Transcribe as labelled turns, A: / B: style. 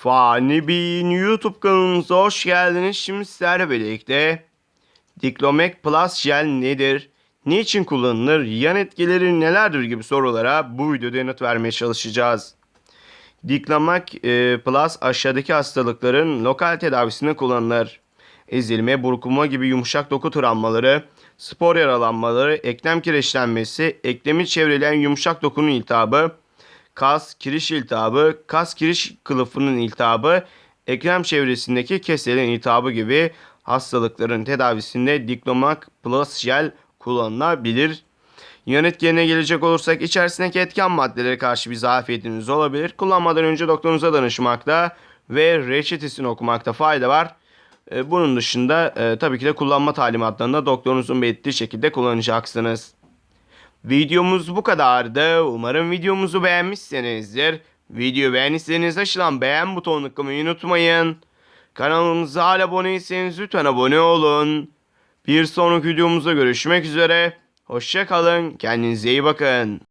A: Fani Bey'in YouTube kanalımıza hoş geldiniz. Şimdi sizlerle birlikte Diclomac Plus Gel nedir? Niçin kullanılır? Yan etkileri nelerdir gibi sorulara bu videoda yanıt vermeye çalışacağız. Diclomac e, Plus aşağıdaki hastalıkların lokal tedavisinde kullanılır. Ezilme, burkulma gibi yumuşak doku travmaları, spor yaralanmaları, eklem kireçlenmesi, eklemi çevreleyen yumuşak dokunun iltihabı, kas, kiriş iltihabı, kas kiriş kılıfının iltihabı, eklem çevresindeki keselerin iltihabı gibi hastalıkların tedavisinde Diclomac Plus Gel kullanılabilir. Yan etkilerine gelecek olursak içerisindeki etken maddelere karşı bir zafiyetiniz olabilir. Kullanmadan önce doktorunuza danışmakta ve reçetesini okumakta fayda var. E, Bunun dışında e, tabii ki de kullanma talimatlarını da doktorunuzun belirttiği şekilde kullanacaksınız. Videomuz bu kadardı. Umarım videomuzu beğenmişsinizdir. Video beğendiyseniz aşağıdan beğen butonuna tıklamayı unutmayın. Kanalımıza hala abone değilseniz lütfen abone olun. Bir sonraki videomuzda görüşmek üzere. Hoşçakalın. Kendinize iyi bakın.